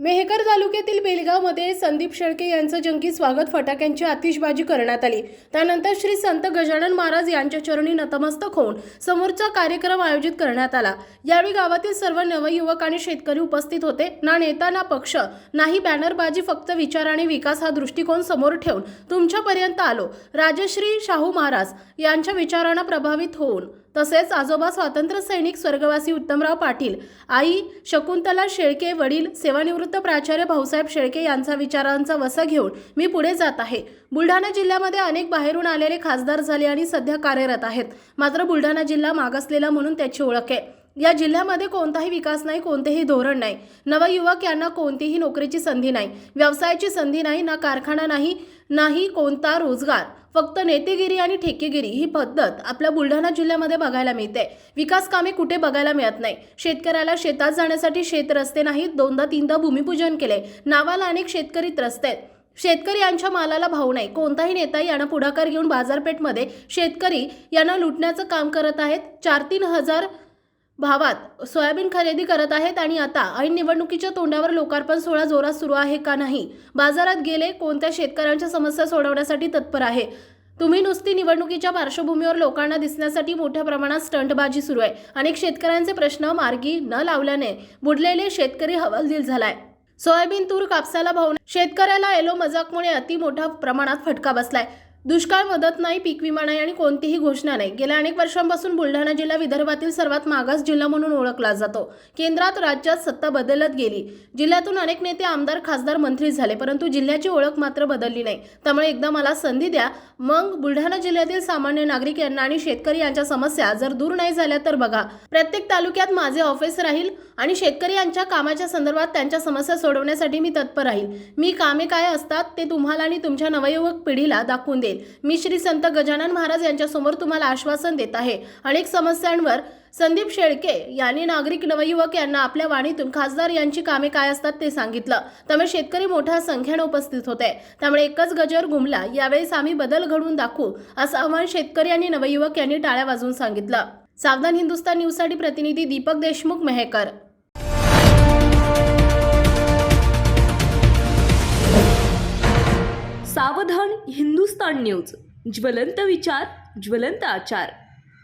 मेहकर तालुक्यातील बेलगावमध्ये संदीप शेळके यांचं जंगी स्वागत फटाक्यांची आतिषबाजी करण्यात आली. त्यानंतर श्री संत गजानन महाराज यांच्या चरणी नतमस्तक होऊन समोरचा कार्यक्रम आयोजित करण्यात आला. यावेळी गावातील सर्व नवयुवक आणि शेतकरी उपस्थित होते. ना नेता ना पक्ष नाही बॅनरबाजी फक्त विचार आणि विकास हा दृष्टिकोन समोर ठेवून तुमच्यापर्यंत आलो. राजश्री शाहू महाराज यांच्या विचारांना प्रभावित होऊन तसेच आजोबा स्वातंत्र्य सैनिक स्वर्गवासी उत्तमराव पाटील आई शकुंतला शेळके वडील सेवानिवृत्त प्राचार्य भाऊसाहेब शेळके यांचा विचारांचा वसा घेऊन मी पुढे जात आहे. बुलढाणा जिल्ह्यामध्ये अनेक बाहेरून आलेले खासदार झाले आणि सध्या कार्यरत आहेत. मात्र बुलढाणा जिल्हा मागासलेला म्हणून त्याची ओळख आहे. या जिल्ह्यामध्ये कोणताही विकास नाही कोणतेही धोरण नाही. नवयुवक यांना कोणतीही नोकरीची संधी नाही. व्यवसायाची संधी नाही ना कारखाना नाही नाही कोणता रोजगार. फक्त नेतेगिरी आणि ठेकेगिरी ही पद्धत आपल्या बुलढाणा जिल्ह्यामध्ये बघायला मिळते. विकास कामे कुठे बघायला मिळत नाही. शेतकऱ्याला शेतात जाण्यासाठी शेत रस्ते नाहीत. दोनदा तीनदा भूमिपूजन केले. नावाला अनेक शेतकरी त्रस्त आहेत. शेतकरी यांच्या मालाला भाव नाही. कोणताही नेता यांना पुढाकार घेऊन बाजारपेठमध्ये शेतकरी यांना लुटण्याचं काम करत आहेत. चार तीन हजार भावात सोयाबीन खरेदी करत आहेत आणि आता ऐन निवडणुकीच्या तोंडावर लोकार्पण सोहळा जोरात सुरू आहे का नाही? बाजारात गेले कोणत्या शेतकऱ्यांच्या समस्या सोडवण्यासाठी तत्पर आहे? तुम्ही नुसती निवडणुकीच्या पार्श्वभूमीवर लोकांना दिसण्यासाठी मोठ्या प्रमाणात स्टंटबाजी सुरू आहे. अनेक शेतकऱ्यांचे प्रश्न मार्गी न लावल्याने बुडलेले शेतकरी हवालदिल झालाय. सोयाबीन तूर कापसाला भाव शेतकऱ्याला एलो मजाकमुळे अति मोठ्या प्रमाणात फटका बसलाय. दुष्काळ मदत नाही पीक विमा नाही आणि कोणतीही घोषणा नाही. गेल्या अनेक वर्षांपासून बुलढाणा जिल्हा विदर्भातील सर्वात मागास जिल्हा म्हणून ओळखला जातो. केंद्रात राज्यात सत्ता बदलत गेली. जिल्ह्यातून अनेक नेते आमदार खासदार मंत्री झाले परंतु जिल्ह्याची ओळख मात्र बदलली नाही. त्यामुळे एकदा मला संधी द्या. मग बुलढाणा जिल्ह्यातील सामान्य नागरिक यांना आणि शेतकरी यांच्या समस्या जर दूर नाही झाल्या तर बघा. प्रत्येक तालुक्यात माझे ऑफिस राहील आणि शेतकरी यांच्या कामाच्या संदर्भात त्यांच्या समस्या सोडवण्यासाठी मी तत्पर राहील. मी कामे काय असतात ते तुम्हाला आणि तुमच्या नवयुवक पिढीला दाखवून दे. देईल मी श्री संत गजानन महाराज यांच्यासमोर तुम्हाला आश्वासन देत आहे. अनेक समस्यांवर संदीप शेळके यांनी नागरिक नवयुवक यांना आपल्या वाणीतून खासदार यांची कामे काय असतात ते सांगितलं. त्यामुळे शेतकरी मोठ्या संख्येने उपस्थित होते. त्यामुळे एकच गजर घुमला यावेळेस आम्ही बदल घडवून दाखवू असं आव्हान शेतकरी आणि नवयुवक यांनी टाळ्या वाजवून सांगितलं. सावधान हिंदुस्तान न्यूजसाठी प्रतिनिधी दीपक देशमुख मेहकर. सावधान हिंदुस्तान न्यूज ज्वलंत विचार ज्वलंत आचार.